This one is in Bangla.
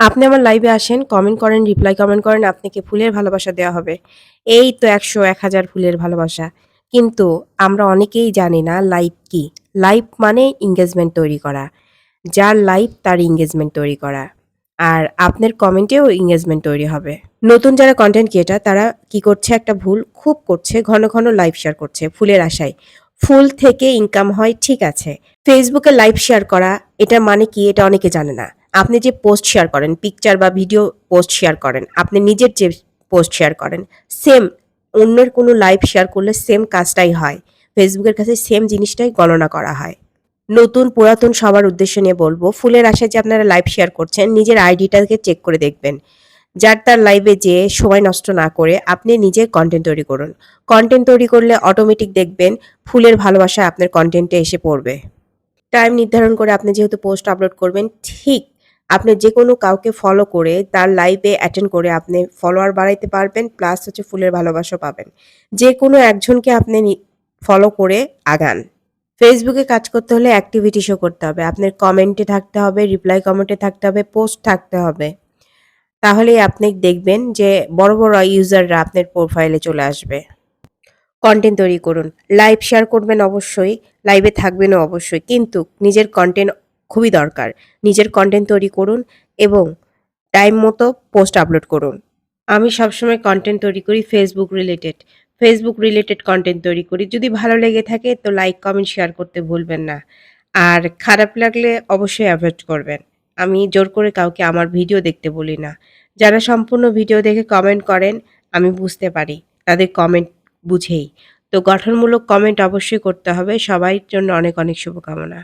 আপনি আমার লাইভে আসেন, কমেন্ট করেন, রিপ্লাই কমেন্ট করেন, আপনাকে ফুলের ভালোবাসা দেওয়া হবে। এই তো একশো এক হাজার ফুলের ভালোবাসা। কিন্তু আমরা অনেকেই জানি না লাইভ কি? লাইভ মানে এনগেজমেন্ট তৈরি করা। যার লাইভ তার এনগেজমেন্ট তৈরি করা। আর আপনার কমেন্টেও এনগেজমেন্ট তৈরি হবে। নতুন যারা কন্টেন্ট ক্রিয়েটর তারা কি করছে একটা ভুল খুব করছে, ঘন, ঘন লাইভ শেয়ার করছে ফুলের আশায়। ফুল থেকে ইনকাম হয় ঠিক আছে। ফেসবুকে লাইভ শেয়ার করা এটা মানে কি এটা অনেকে জানে না। আপনি যে পোস্ট শেয়ার করেন, পিকচার বা ভিডিও পোস্ট শেয়ার করেন, আপনি নিজের যে পোস্ট শেয়ার করেন, সেম অন্যের কোনো লাইভ শেয়ার করলে সেম কাজটাই হয়। ফেসবুকের কাছে সেম জিনিসটাই গণনা করা হয়। নতুন পুরাতন সবার উদ্দেশ্য নিয়ে বলব, ফুলের আশায় যে আপনারা লাইভ শেয়ার করছেন, নিজের আইডিটাকে চেক করে দেখবেন। যার তার লাইভে যেয়ে সময় নষ্ট না করে আপনি নিজে কন্টেন্ট তৈরি করুন। কন্টেন্ট তৈরি করলে অটোমেটিক দেখবেন ফুলের ভালোবাসা আপনার কন্টেন্টে এসে পড়বে। টাইম নির্ধারণ করে আপনি যেহেতু পোস্ট আপলোড করবেন, ঠিক আপনি যে কোনো কাউকে ফলো করে তার লাইভে অ্যাটেন্ড করে আপনি ফলোয়ার বাড়াইতে পারবেন, প্লাস হচ্ছে ফুলের ভালোবাসা পাবেন। যে কোনো একজনকে আপনি ফলো করে আগান। ফেসবুকে কাজ করতে হলে অ্যাক্টিভিটি শো করতে হবে। আপনার কমেন্টে থাকতে হবে, রিপ্লাই কমেন্টে থাকতে হবে, পোস্ট থাকতে হবে। তাহলেই আপনি দেখবেন যে বড়, বড় ইউজাররা আপনার প্রোফাইলে চলে আসবে। কনটেন্ট তৈরি করুন। লাইভ শেয়ার করবেন অবশ্যই, লাইভে থাকবেনও অবশ্যই। কিন্তু নিজের কনটেন্ট খুবই দরকার। নিজের কন্টেন্ট তৈরি করুন এবং টাইম মতো পোস্ট আপলোড করুন। আমি সবসময় কনটেন্ট তৈরি করি Facebook related. Facebook related content তৈরি করি। যদি ভালো লেগে থাকে তো লাইক, কমেন্ট, শেয়ার করতে ভুলবেন না। আর খারাপ লাগলে অবশ্যই অ্যাভয়েড করবেন। আমি জোর করে কাউকে আমার ভিডিও দেখতে বলি না। যারা সম্পূর্ণ ভিডিও দেখে কমেন্ট করেন, আমি বুঝতে পারি তাদের কমেন্ট বুঝেই। তো গঠনমূলক কমেন্ট অবশ্যই করতে হবে। সবার জন্য অনেক, অনেক শুভকামনা।